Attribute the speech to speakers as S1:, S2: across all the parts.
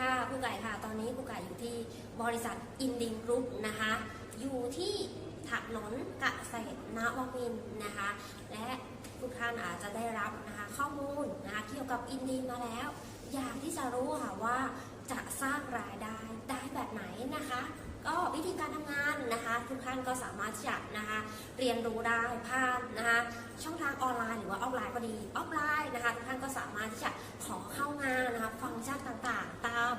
S1: ค่ะครูไก่ค่ะ ตอนนี้ครูไก่อยู่ที่บริษัทอินดิงกรุ๊ปนะคะ อยู่ที่ถนนเกษตรนวมินนะคะ และทุกท่านอาจจะได้รับนะคะข้อมูลนะคะเกี่ยวกับอินดีมาแล้ว อยากที่จะรู้ค่ะว่าจะสร้างรายได้ได้แบบไหนนะคะ ก็วิธีการทำงา นะคะทุกท่านก็สามารถที่จะนะคะเรียนรู้ได้ผ่านนะคะช่องทางออนไลน์หรือว่าออฟไลน์ก็ดีออฟไลน์นะคะทุกท่านก็สามารถที่จะขอเข้างานนะคะฟังก์ชันต่างๆ ตาม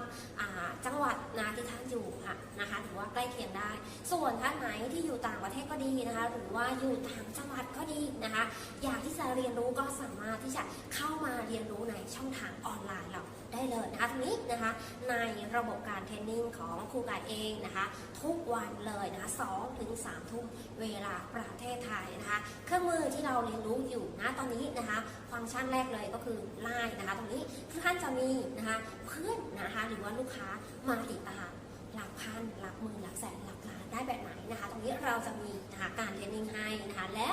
S1: จังหวัดนะที่ท่านอยู่ค่ะนะคะหรือว่าใกล้เคียงได้ ส่วนท่านไหนที่อยู่ต่างประเทศก็ดีนะคะหรือว่าอยู่ต่างจังหวัดก็ดีนะคะอยากที่จะเรียนรู้ก็สามารถที่จะเข้ามา เรียนรู้ในช่องทางออนไลน์เราได้เลยนะคะทีนี้นะคะในระบบการเทรนนิ่งของครูกายเองนะคะทุกวันเลยนะคะ2ถึง3ทุ่มเวลาประเทศไทยนะคะ เครื่องมือที่เราเรียนรู้อยู่นะตอนนี้นะคะ ฟังก์ชันแรกเลยก็คือไลน์นะคะ ตรงนี้ท่านจะมีนะคะเพื่อนนะคะหรือว่าลูกค้ามาติดตามหลักพันหลักหมื่นหลักแสนหลักล้านได้แบบไหนนะคะ ตรงนี้เราจะมีนะคะการเทรนนิ่งให้นะคะและ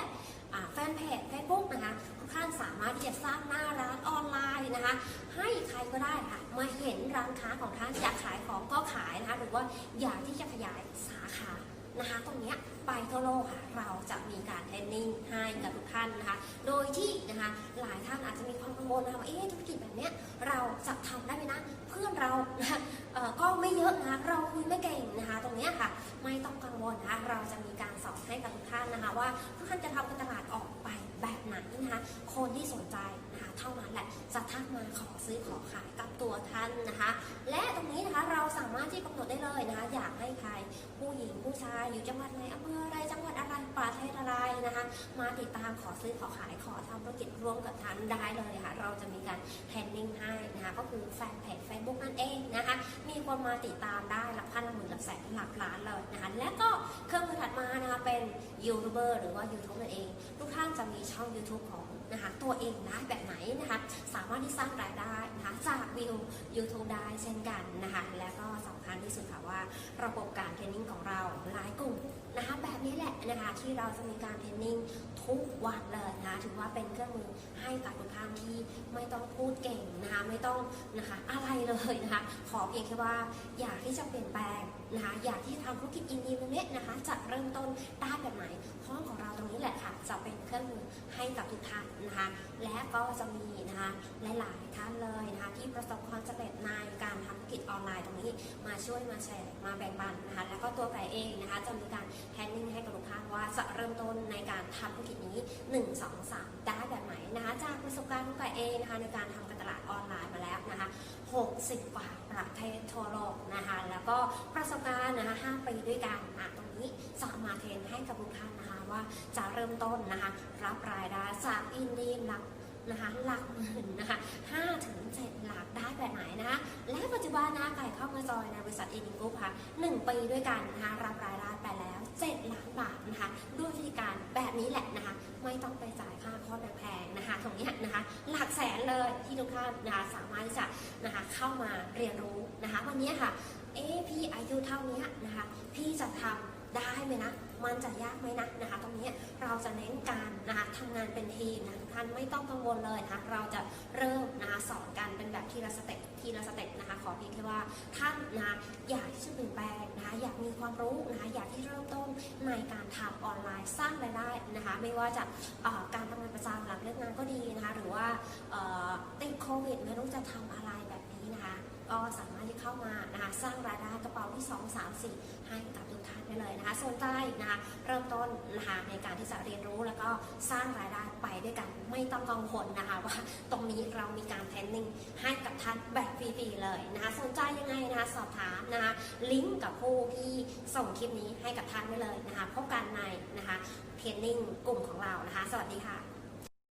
S1: าแฟนเพจ Facebook นะคะทุกท่านสามารถที่จะสร้างหน้าร้านออนไลน์นะคะ ให้ใครก็ได้ค่ะมาเห็นร้านค้าของท่านอยากขายของก็ขายนะคะหรือว่าอยากที่จะขยายสาขา นะคะ ตรงนี้ไปทั่วโลกค่ะเราจะมีการเทรนนิ่งให้กับทุกท่านนะคะ โดยที่นะคะหลายท่านอาจจะมีความกังวลนะคะว่าเอ๊ะธุรกิจแบบเนี้ยเราจะทำได้ไหมนะเพื่อนเรานะก็ไม่เยอะนะเราคุยไม่เก่งนะคะ ตรงนี้ค่ะ ไม่ต้องกังวลนะคะเราจะมีการสอนให้กับทุกท่านนะคะว่าทุกท่านจะทำการตลาดออกไปแบบไหนนะคะคนที่สนใจนะคะเท่านั้นแหละจะทักมาขอซื้อขอขายกับตัวท่านนะคะ และตรงนี้นะคะเราสามารถที่กำหนดได้เลยนะคะอยากให้ใคร ผู้ชายอยู่จังหวัดไหนอำเภออะไรจังหวัดอะไรประเทศอะไรนะคะ มาติดตามขอซื้อขอขายขอทำธุรกิจร่วมกับท่านได้เลยค่ะ เราจะมีการแทนนิ่งให้นะคะก็คือแฟนเพจ Facebook นั่นเองนะคะ มีคนมาติดตามได้หลักพันหลักหมื่นหลักแสนหลักล้านเลยนะคะและก็เครื่องมือถัดมานะคะเป็นยูทูบเบอร์หรือว่า YouTube นั่นเอง ทุกท่านจะมีช่อง YouTube ของนะคะตัวเองได้แบบไหนนะคะสามารถที่สร้างรายได้ วิว YouTube ได้เช่นกันนะคะและก็สำคัญที่สุดค่ะว่าระบบการเทรนนิ่งของเราหลายกลุ่มนะคะแบบนี้แหละนะคะที่เราจะมีการเทรนนิ่งทุกวันเลยนะคะถือว่าเป็นเครื่องมือให้กับทุกท่านที่ไม่ต้องพูดเก่งนะคะไม่ต้องนะคะอะไรเลยนะคะขอเพียงแค่ว่าอยากที่จะเปลี่ยนแปลงนะคะอยากที่ทำธุรกิจอินดีตรงนี้นะคะจะเริ่มต้นได้แบบไหนห้องของเราตรงนี้แหละค่ะจะ กับทุกท่านนะคะ และก็จะมีนะคะหลายๆท่านเลยนะคะที่ประสบความสำเร็จในการทำธุรกิจออนไลน์ตรงนี้มาช่วยมาแชร์มาแบ่งปันนะคะแล้วก็ตัวแปรเองนะคะจะมีการแทนนิ่งให้กับทุกท่านว่าจะเริ่มต้นในการทำธุรกิจนี้ 1 2 3ได้ จากประสบการณ์ของไก่เองนะคะในการทำการตลาดออนไลน์มาแล้วนะคะ 60 กว่าประเทศทั่วโลกนะคะ แล้วก็ประสบการณ์นะคะ 5 ปีด้วยกันอะตรงนี้จะมาเทนให้กับทุกท่านนะคะว่าจะเริ่มต้นนะคะ รับรายได้จากอินดีหลักนะคะหลักหมื่นนะคะ5ถึง7หลักได้แบบไหนนะคะและปัจจุบันนะคะไก่เข้ามาจอยในบริษัทอินดิงกรุ๊ปค่ะ1ปีด้วยกันนะคะรับราย ทุกท่านนะคะสามารถที่จะนะคะเข้ามาเรียนรู้นะคะ วันนี้ค่ะ เอ๊ะพี่อายุเท่านี้นะคะ พี่จะทำ ได้ไหมนะ มันจะยากไหมนะนะคะ ตรงนี้เราจะเน้นการนะคะทำงานเป็นทีมนะท่านไม่ต้องกังวลเลยนะคะเราจะเริ่มนะคะสอนกันเป็นแบบทีละสเต็ปทีละสเต็ปนะคะ ขอเพียงแค่ว่าท่านนะอยากที่จะเปลี่ยนแปลงนะคะอยากมีความรู้นะคะอยากที่เริ่มต้นในการทำออนไลน์สร้างรายได้นะคะ ไม่ว่าจะการทำงานประจำหลังเลิกงานก็ดีนะคะ หรือว่าติดโควิดไม่รู้จะทำอะไรแบบนี้นะคะ ก็สามารถที่เข้ามานะคะสร้างรายได้กระเป๋าที่ 2 3 4 ให้กับทุกท่านได้เลยนะคะสนใจนะคะเริ่มต้นนะคะในการที่จะเรียนรู้แล้วก็สร้างรายได้ไปด้วยกันไม่ต้องกังวลนะคะว่าตรงนี้เรามีการเทรนนิ่งให้กับท่านแบบฟรีๆเลยนะคะสนใจยังไงนะคะสอบถามนะคะลิงก์กับผู้ที่ส่งคลิปนี้ให้กับท่านได้เลยนะคะพบกันในนะคะเทรนนิ่งกลุ่มของเรานะคะ สวัสดีค่ะ